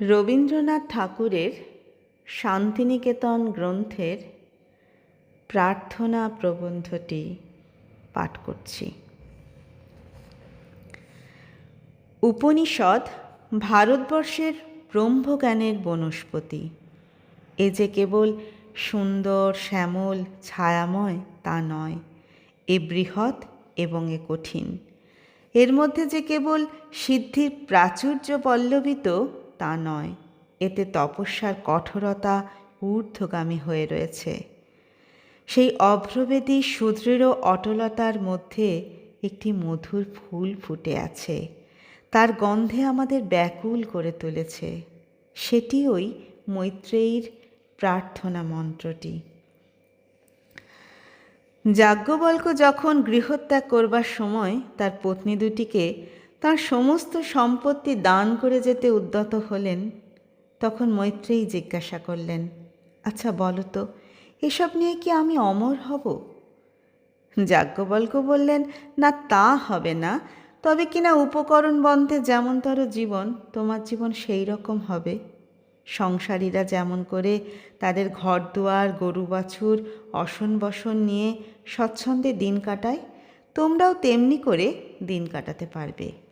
রবীন্দ্রনাথ ঠাকুরের শান্তিনিকেতন গ্রন্থের প্রার্থনা প্রবন্ধটি পাঠ করছি। উপনিষদ ভারতবর্ষের ব্রহ্মজ্ঞানের বনস্পতি। এ যে কেবল সুন্দর, শ্যামল, ছায়াময় তা নয়, এ বৃহৎ এবং এ কঠিন। এর মধ্যে যে কেবল সিদ্ধির প্রাচুর্য পল্লবিত তা নয়, এতে তপস্যার কঠোরতা ঊর্ধ্বগামী হয়ে রয়েছে। সেই অভ্রবেদী সুদৃঢ় অটলতার মধ্যে একটি মধুর ফুল ফুটে আছে। তার গন্ধে আমাদের ব্যাকুল করে তুলেছে। সেটি ওই মৈত্রেয়ীর প্রার্থনা মন্ত্রটি। যাজ্ঞবল্ক যখন গৃহত্যাগ করবার সময় তার পত্নী দুটিকে তার সমস্ত সম্পত্তি দান করে যেতে উদ্যত হলেন, তখন মৈত্রেয়ী জিজ্ঞাসা করলেন আচ্ছা বলো তো, এসব নিয়ে কি আমি অমর হব? যাজ্ঞবল্ক বললেন, না, তা হবে না। তবে কিনা উপকরণ বন্ধে যেমনতর জীবন, তোমার জীবন সেই রকম হবে। সংসারীরা যেমন করে তাদের ঘর দুয়ার গরু বাছুর অসন বসন নিয়ে স্বচ্ছন্দে দিন কাটায়, তোমরাও তেমনি করে দিন কাটাতে পারবে।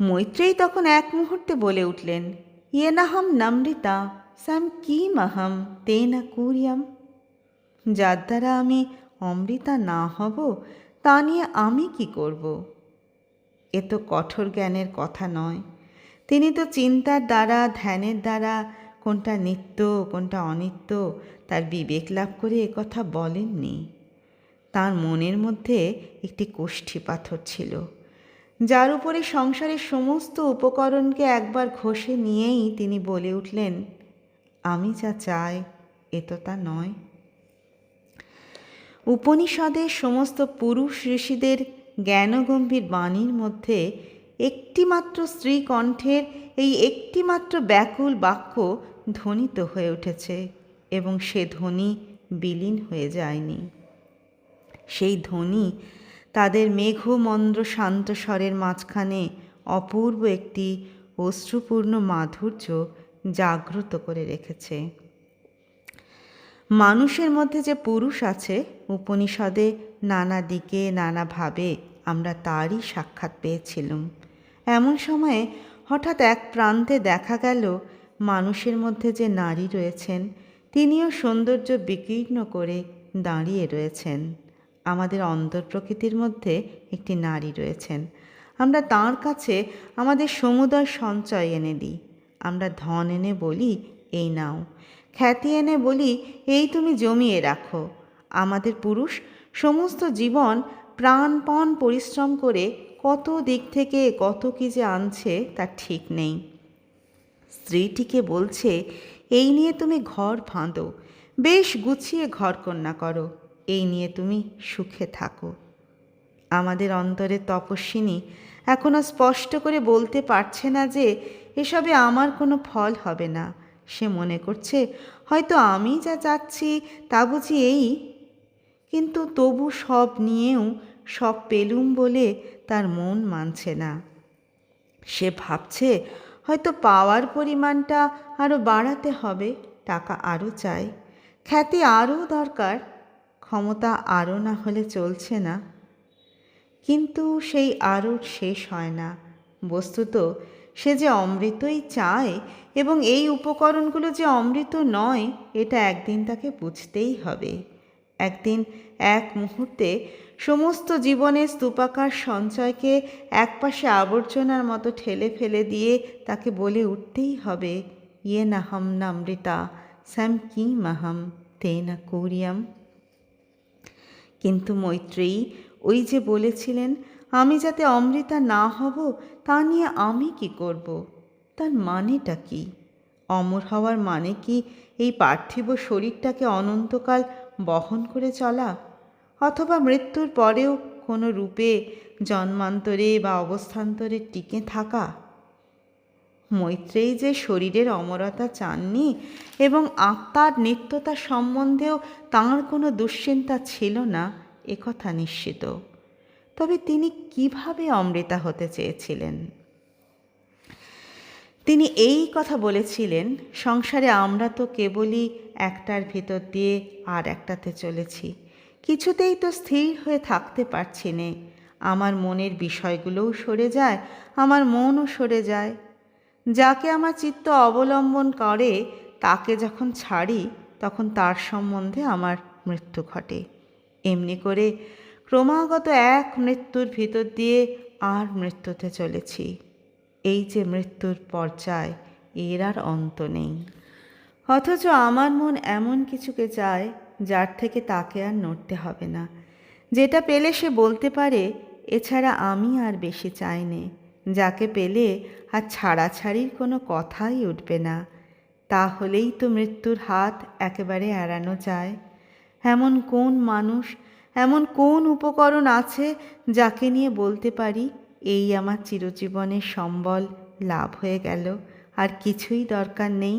মৈত্রেয়ী তখন এক মুহূর্তে বলে উঠলেন ইয়ে নাহম নামৃতা স্যাম কি মাহাম তে না কুরিয়াম। যার দ্বারা আমি অমৃতা না হব, তা নিয়ে আমি কি করব? এ তো কঠোর জ্ঞানের কথা নয়। তিনি তো চিন্তার দ্বারা, ধ্যানের দ্বারা, কোনটা নিত্য, কোনটা অনিত্য, তার বিবেক লাভ করে কথা বলেননি। তার মনের মধ্যে একটি কোষ্ঠী পাথর ছিল। যার উপরে সংসারের সমস্ত উপকরণকে একবার ঘষে নিয়েই তিনি বলে উঠলেন, আমি যা চাই, এ তো তা নয়। উপনিষদের সমস্ত পুরুষ ঋষিদের জ্ঞানগম্ভীর বাণীর মধ্যে একটিমাত্র স্ত্রী কণ্ঠের এই একটিমাত্র ব্যাকুল বাক্য ধ্বনিত হয়ে উঠেছে এবং সে ধ্বনি বিলীন হয়ে যায়নি। সেই ধ্বনি তাদের মেঘমন্দ্র শান্ত স্বরের মাঝখানে অপূর্ব একটি অশ্রুপূর্ণ মাধুর্য জাগ্রত করে রেখেছে। মানুষের মধ্যে যে পুরুষ আছে, উপনিষদে নানা দিকে নানাভাবে আমরা তারই সাক্ষাৎ পেয়েছিলাম। এমন সময়ে হঠাৎ এক প্রান্তে দেখা গেল, মানুষের মধ্যে যে নারী রয়েছেন, তিনিও সৌন্দর্য বিকীর্ণ করে দাঁড়িয়ে রয়েছেন। আমাদের অন্তর প্রকৃতির মধ্যে একটি নারী রয়েছেন। আমরা তাঁর কাছে আমাদের সমুদয় সঞ্চয় এনে দিই। আমরা ধন এনে বলি, এই নাও। খ্যাতি এনে বলি, এই তুমি জমিয়ে রাখো। আমাদের পুরুষ সমস্ত জীবন প্রাণপণ পরিশ্রম করে কত দিক থেকে কত কী যে আনছে তার ঠিক নেই। স্ত্রীটিকে বলছে, এই নিয়ে তুমি ঘর ফাঁদো। বেশ গুছিয়ে ঘর কন্যা করো। এই নিয়ে তুমি সুখে থাকো। আমাদের অন্তরে তপস্বিনী এখনও স্পষ্ট করে বলতে পারছে না যে এসবে আমার কোনো ফল হবে না। সে মনে করছে, হয়তো আমি যা চাচ্ছি তা বুঝি এই। কিন্তু তবু সব নিয়েও সব পেলুম বলে তার মন মানছে না। সে ভাবছে, হয়তো পাওয়ার পরিমাণটা আরও বাড়াতে হবে, টাকা আরও চাই। খ্যাতি আরও দরকার। ক্ষমতা আরও না হলে চলছে না। কিন্তু সেই আরও শেষ হয় না। বস্তুত, সে যে অমৃতই চায় এবং এই উপকরণগুলো যে অমৃত নয়, এটা একদিন তাকে বুঝতেই হবে। একদিন, এক মুহূর্তে সমস্ত জীবনের স্তূপাকার সঞ্চয়কে একপাশে আবর্জনার মতো ঠেলে ফেলে দিয়ে তাকে বলে উঠতেই হবে ইয়ে নাহম নামৃতা স্যাম কি মাহাম, তে না কুরিয়াম? কিন্তু মৈত্রেয়ী, ওই যে বলেছিলেন, আমি যাতে অমৃতা না হব, তা নিয়ে আমি কি করব? তার মানেটা কি? অমর হওয়ার মানে কি এই পার্থিব শরীরটাকে অনন্তকাল বহন করে চলা? অথবা মৃত্যুর পরেও কোনো রূপে জন্মান্তরে বা অবস্থান্তরে টিকে থাকা? মৈত্রেয়ী যে শরীরের অমরতা চাননি এবং আত্মার নিত্যতা সম্বন্ধেও তাঁর কোনো দুশ্চিন্তা ছিল না একথা নিশ্চিত। তবে তিনি কীভাবে অমৃতা হতে চেয়েছিলেন? তিনি এই কথা বলেছিলেন, সংসারে আমরা তো কেবলই একটার ভিতর দিয়ে আর একটাতে চলেছি। কিছুতেই তো স্থির হয়ে থাকতে পারছি নে। আমার মনের বিষয়গুলোও সরে যায়, আমার মনও সরে যায়। যাকে আমার চিত্ত অবলম্বন করে, তাকে যখন ছাড়ি, তখন তার সম্বন্ধে আমার মৃত্যু ঘটে। এমনি করে ক্রমাগত এক মৃত্যুর ভিতর দিয়ে আর মৃত্যুতে চলেছি। এই যে মৃত্যুর পর্যায়, এর আর অন্ত নেই। অথচ আমার মন এমন কিছুকে চায়, যার থেকে তাকে আর নড়তে হবে না। যেটা পেলে সে বলতে পারে, এছাড়া আমি আর বেশি চাই নে। যাকে পেলে আর ছাড়াছাড়ির কোনো কথাই উঠবে না। তাহলেই তো মৃত্যুর হাত একেবারে এড়ানো যায়। এমন কোন মানুষ, এমন কোন উপকরণ আছে যাকে নিয়ে বলতে পারি, এই আমার চিরজীবনের সম্বল লাভ হয়ে গেল, আর কিছুই দরকার নেই।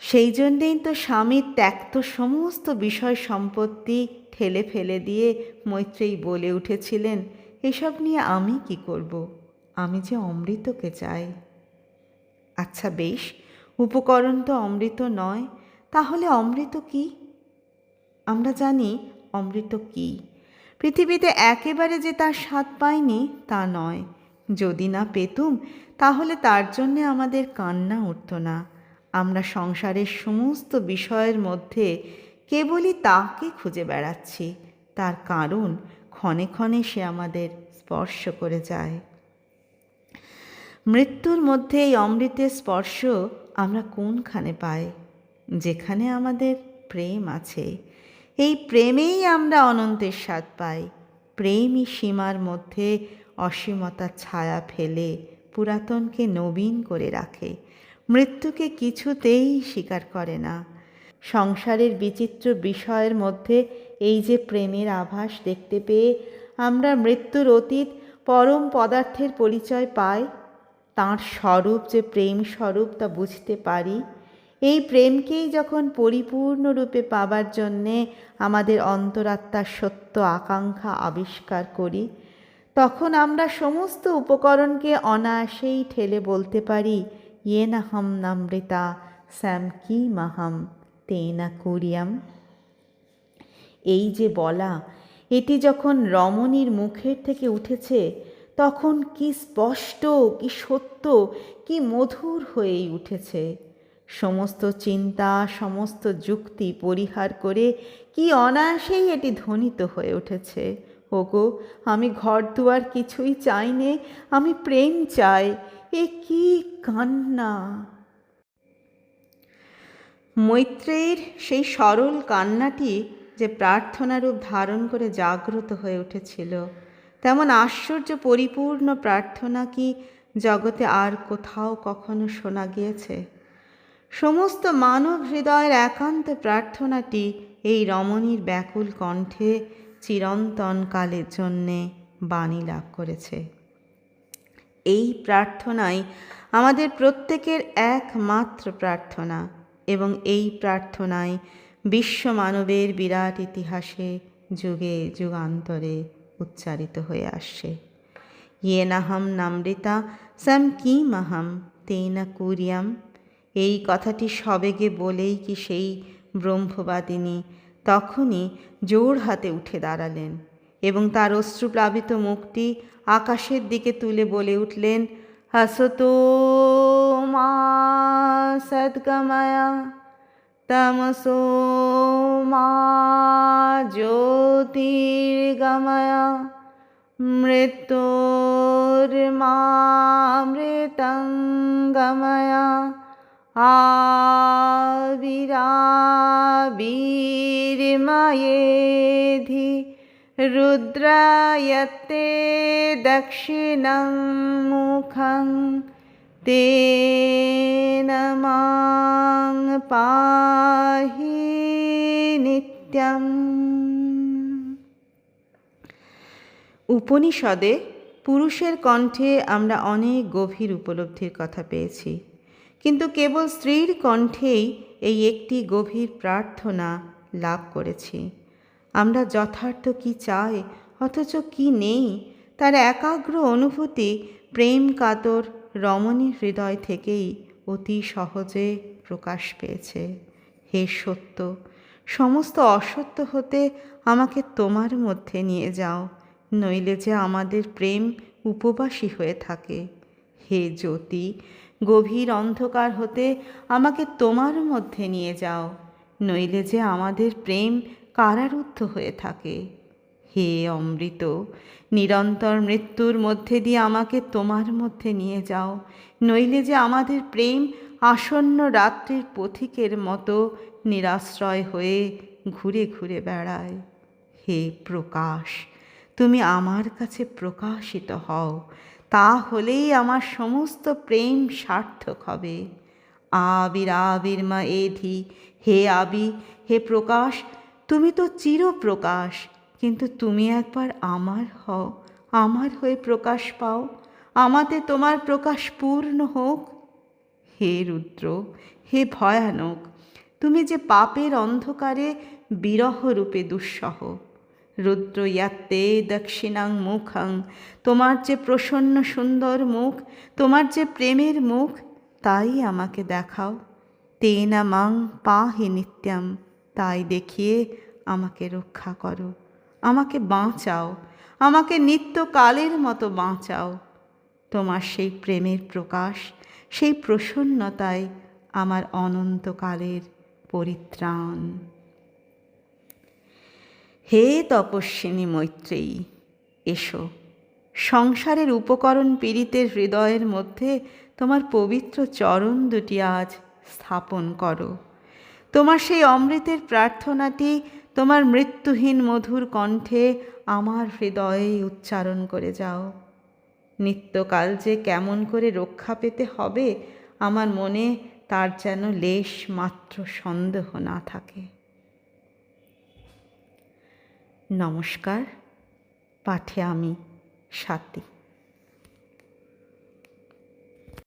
সেই জন্যেই তো স্বামীর ত্যাক্ত সমস্ত বিষয় সম্পত্তি ঠেলে ফেলে দিয়ে মৈত্রেয়ী বলে উঠেছিলেন, এসব নিয়ে আমি কি করব? আমি যে অমৃতকে চাই। আচ্ছা বেশ, উপকরণ তো অমৃত নয়, তাহলে অমৃত কি? আমরা জানি অমৃত কি। পৃথিবীতে একেবারে যে তার স্বাদ পাইনি, তা নয়। যদি না পেতুম, তাহলে তার জন্যে আমাদের কান্না উঠত না। আমরা সংসারের সমস্ত বিষয়ের মধ্যে কেবলই তাকে খুঁজে বেড়াচ্ছি। তার কারণ ক্ষণে ক্ষণে সে আমাদের স্পর্শ করে যায়। মৃত্যুর মধ্যে এই অমৃতের স্পর্শ আমরা কোনখানে পাই? যেখানে আমাদের প্রেম আছে। এই প্রেমেই আমরা অনন্তের স্বাদ পাই। প্রেমই সীমার মধ্যে অসীমতার ছায়া ফেলে, পুরাতনকে নবীন করে রাখে। মৃত্যুকে কিছুতেই স্বীকার করে না। সংসারের বিচিত্র বিষয়ের মধ্যে এই যে প্রেমের আভাস দেখতে পেয়ে আমরা মৃত্যুর অতীত পরম পদার্থের পরিচয় পাই তাঁর স্বরূপ যে প্রেম স্বরূপ তা বুঝতে পারি। এই প্রেমকেই যখন পরিপূর্ণরূপে পাবার জন্যে আমাদের অন্তরাত্মার সত্য আকাঙ্ক্ষা আবিষ্কার করি, তখন আমরা সমস্ত উপকরণকে অনায়াসেই ঠেলে বলতে পারি ইয়ে না হম নামৃতা স্যাম কি মাহাম তে না কুরিয়াম। এই যে বলা, এটি যখন রমণীর মুখের থেকে উঠেছে তখন কি স্পষ্ট, কি সত্য, কি মধুর হয়েই উঠেছে। সমস্ত চিন্তা, সমস্ত যুক্তি পরিহার করে কি অনায়াসেই এটি ধ্বনিত হয়ে উঠেছে। ওগো, আমি ঘর দুয়ার কিছুই চাই নে, আমি প্রেম চাই, এ কি কান্না। মৈত্রেয়ীর সেই সরল কান্নাটি যে প্রার্থনারূপ ধারণ করে জাগ্রত হয়ে উঠেছিল। তেমন আশ্চর্য পরিপূর্ণ প্রার্থনা কি জগতে আর কোথাও কখনো শোনা গিয়েছে? সমস্ত মানব হৃদয়ের একান্ত প্রার্থনাটি এই রমণীর ব্যাকুল কণ্ঠে চিরন্তন কালের জন্যে বাণী লাভ করেছে। এই প্রার্থনাই আমাদের প্রত্যেকের একমাত্র প্রার্থনা এবং এই প্রার্থনায় বিশ্ব মানবের বিরাট ইতিহাসে যুগে যুগান্তরে উচ্চারিত হয়ে আসছে ইয়ে নাহম নামৃতা স্যাম কি মাহাম তেনা কুরিয়াম। এই কথাটি সবেগে বলেই কি সেই ব্রহ্মবাদিনী তখনই জোর হাতে উঠে দাঁড়ালেন এবং তার অশ্রুপ্লাবিত মুখটি আকাশের দিকে তুলে বলে উঠলেন হাসতো মা সদ্গমায়া। तमसो मा ज्योतिर्गमय मृत्योर्मामृतं गमय आविराविर्मयेधि रुद्रायते दक्षिणं मुखम् तेन मां पाहि নিত্যম উপনিষদে পুরুষের কণ্ঠে আমরা অনেক গভীর উপলব্ধির কথা পেয়েছি কিন্তু কেবল স্ত্রীর কণ্ঠেই এই একটি গভীর প্রার্থনা লাভ করেছি আমরা যথার্থ কি চাই অথচ কি নেই তার একাগ্র অনুভূতি প্রেম কাতর রমণীর হৃদয় থেকেই অতি সহজে প্রকাশ পেয়েছে। হে সত্য, সমস্ত অসত্য হতে আমাকে তোমার মধ্যে নিয়ে যাও, নইলে যে আমাদের প্রেম উপবাসী হয়ে থাকে। হে জ্যোতি, গভীর অন্ধকার হতে আমাকে তোমার মধ্যে নিয়ে যাও, নইলে যে আমাদের প্রেম কারারুদ্ধ হয়ে থাকে। হে অমৃত, নিরন্তর মৃত্যুর মধ্যে দিয়ে আমাকে তোমার মধ্যে নিয়ে যাও। নইলে যে আমাদের প্রেম আসন্ন রাত্রির পথিকের মতো নিরাশ্রয় হয়ে ঘুরে ঘুরে বেড়ায়। হে প্রকাশ, তুমি আমার কাছে প্রকাশিত হও। তা হলেই আমার সমস্ত প্রেম সার্থক হবে। আবির আবির মা এধি, হে আবি, হে প্রকাশ, তুমি তো চিরপ্রকাশ। কিন্তু তুমি একবার আমার হও, আমার হয়ে প্রকাশ পাও, আমাতে তোমার প্রকাশ পূর্ণ হোক। হে রুদ্র, হে ভয়ানক, তুমি যে পাপের অন্ধকারে বিরহ রূপে দুঃসহ। রুদ্র, ইয়াত্তে দক্ষিণাং মুখাং, তোমার যে প্রসন্ন সুন্দর মুখ, তোমার যে প্রেমের মুখ, তাই আমাকে দেখাও। তেনা মাং পাহি নিত্যম, তাই দেখিয়ে আমাকে রক্ষা করো। আমাকে বাঁচাও, আমাকে নিত্যকালের মতো বাঁচাও। তোমার সেই প্রেমের প্রকাশ, সেই প্রসন্নতায় আমার অনন্তকালের পরিত্রাণ। হে তপস্বিনী মৈত্রেয়ী, এসো। সংসারের উপকরণ পীড়িতের হৃদয়ের মধ্যে তোমার পবিত্র চরণ দুটি আজ স্থাপন করো। তোমার সেই অমৃতের প্রার্থনাটি তোমার মৃত্যুহীন মধুর কণ্ঠে আমার হৃদয়ে উচ্চারণ করে যাও। নিত্যকাল যে কেমন করে রক্ষা পেতে হবে, আমার মনে তার যেন লেশ মাত্র সন্দেহ না থাকে। নমস্কার, পাঠে আমি স্বাতী